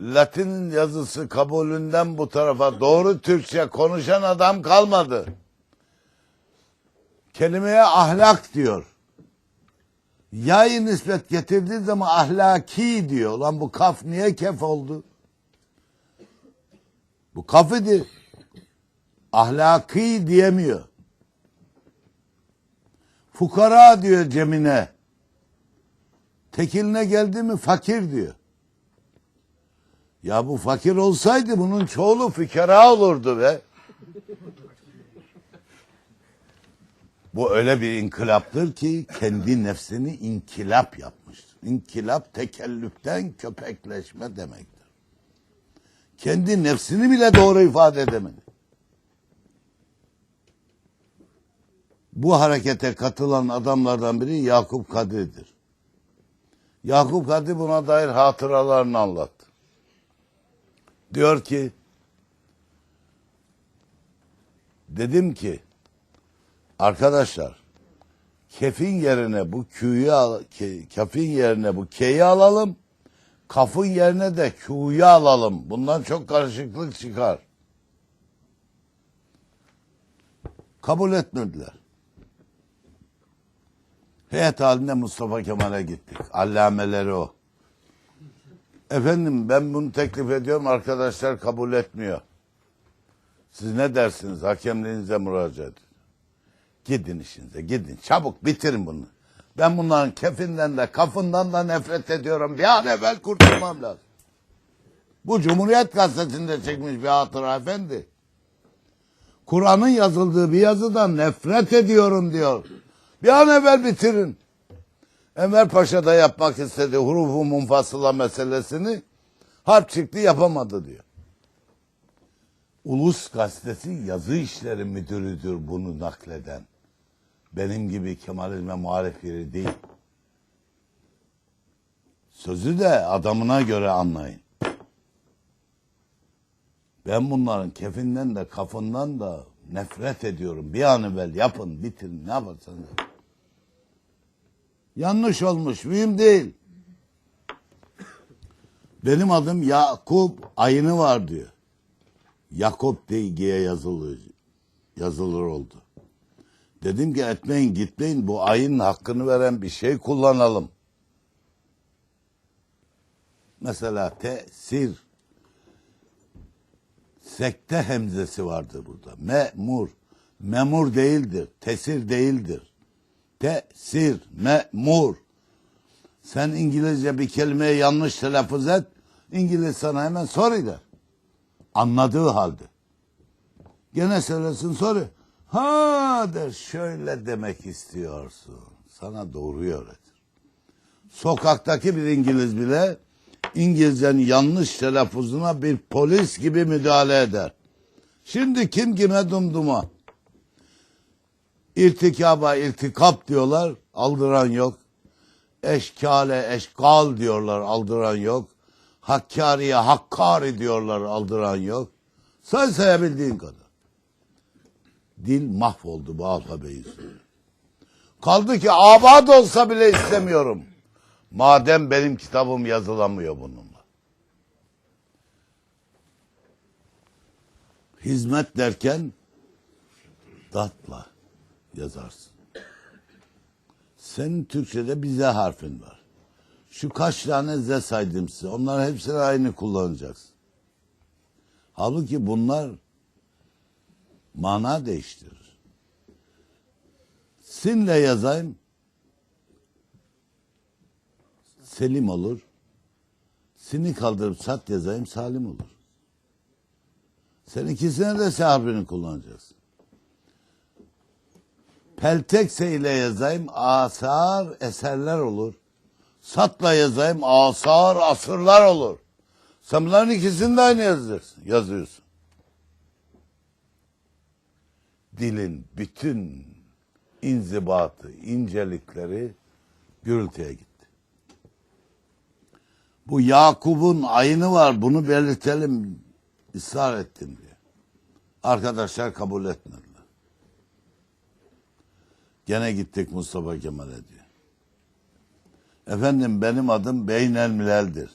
Latin yazısı kabulünden bu tarafa doğru Türkçe konuşan adam kalmadı. Kelimeye ahlak diyor. Yayı nispet getirdiği zaman ahlaki diyor. Lan bu kaf niye kef oldu? Bu kaf idi. Ahlaki diyemiyor. Fukara diyor Cemine. Tekiline geldi mi fakir diyor. Ya bu fakir olsaydı bunun çoğulu fükara olurdu be. Bu öyle bir inkılaptır ki kendi nefsini inkılap yapmıştır. İnkılap tekellüpten köpekleşme demektir. Kendi nefsini bile doğru ifade edemedi. Bu harekete katılan adamlardan biri Yakup Kadri'dir. Yakup Kadri buna dair hatıralarını anlattı. Diyor ki dedim ki arkadaşlar kefin yerine bu kü'yü al, ke- kefin yerine bu ke'yi alalım. Kafın yerine de kü'yü alalım. Bundan çok karışıklık çıkar. Kabul etmediler. Heyet halinde Mustafa Kemal'e gittik. Allameleri o. Efendim ben bunu teklif ediyorum arkadaşlar kabul etmiyor. Siz ne dersiniz hakemliğinize müracaat. Gidin işinize gidin çabuk bitirin bunu. Ben bunların kefinden de kafından da nefret ediyorum. Bir an evvel kurtulmam lazım. Bu Cumhuriyet Gazetesi'nde çekmiş bir hatıra efendi. Kur'an'ın yazıldığı bir yazıdan nefret ediyorum diyor. Bir an evvel bitirin. Enver Paşa da yapmak istedi hurufu munfasıla meselesini. Harp çıktı yapamadı diyor. Ulus gazetesi yazı işleri müdürüdür bunu nakleden. Benim gibi Kemalizme muhalif biri değil. Sözü de adamına göre anlayın. Ben bunların kefinden de kafından da nefret ediyorum. Bir an evvel yapın, bitirin, ne yaparsanız. yapın. Yanlış olmuş, mühim değil. Benim adım Yakup, ayını var diyor. Yakup diye yazılır, yazılır oldu. Dedim ki etmeyin gitmeyin bu ayın hakkını veren bir şey kullanalım. Mesela tesir. Sekte hemzesi vardır burada. Memur. Memur değildir. Tesir değildir. Tesir. Memur. Sen İngilizce bir kelimeyi yanlış telaffuz et. İngiliz sana hemen sorry der. Anladığı halde. Gene söylesin soru. Ha der şöyle demek istiyorsun. Sana doğruyu öğretir. Sokaktaki bir İngiliz bile İngilizcenin yanlış telaffuzuna bir polis gibi müdahale eder. Şimdi kim kime dumduma? İrtikaba irtikap diyorlar, aldıran yok. Eşkale eşkal diyorlar, aldıran yok. Hakkariye hakkari diyorlar, aldıran yok. Say sayabildiğin kadar. Dil mahvoldu bu alfabe yüzünden. Kaldı ki abad olsa bile istemiyorum. Madem benim kitabım yazılamıyor bununla. Hizmet derken datla yazarsın. Senin Türkçe'de bir Z harfin var. Şu kaç tane Z saydım size. Onların hepsini aynı kullanacaksın. Halbuki bunlar mana değiştirir. Sinle yazayım. Selim olur. Sini kaldırıp sat yazayım salim olur. Sen ikisine de S harfini kullanacaksın. Peltekse ile yazayım asar eserler olur. Satla yazayım asar asırlar olur. Sen bunların ikisini de aynı yazıyorsun. yazıyorsun. Dilin bütün inzibatı, incelikleri gürültüye gitti. Bu Yakup'un ayını var bunu belirtelim ısrar ettim diye. Arkadaşlar kabul etmediler. Gene gittik Mustafa Kemal'e diyor. Efendim benim adım Beynel Milal'dir.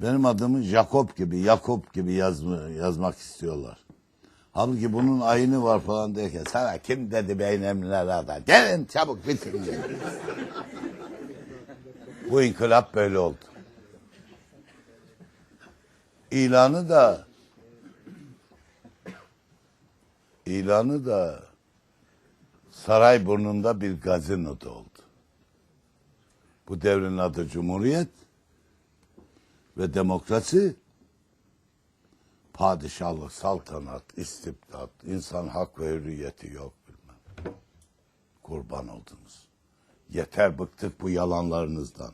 Benim adımı Jacob gibi, Yakup gibi yazma, yazmak istiyorlar. Halbuki bunun ayını var falan derken sana kim dedi beynemlilere da gelin çabuk bitirin. Bu inkılap böyle oldu. İlanı da ilanı da Sarayburnu'nda bir gazinoda oldu. Bu devrin adı Cumhuriyet ve demokrasi padişahlık, saltanat, istibdat, insan hak ve hürriyeti yok bilmem. Kurban oldunuz. Yeter bıktık bu yalanlarınızdan.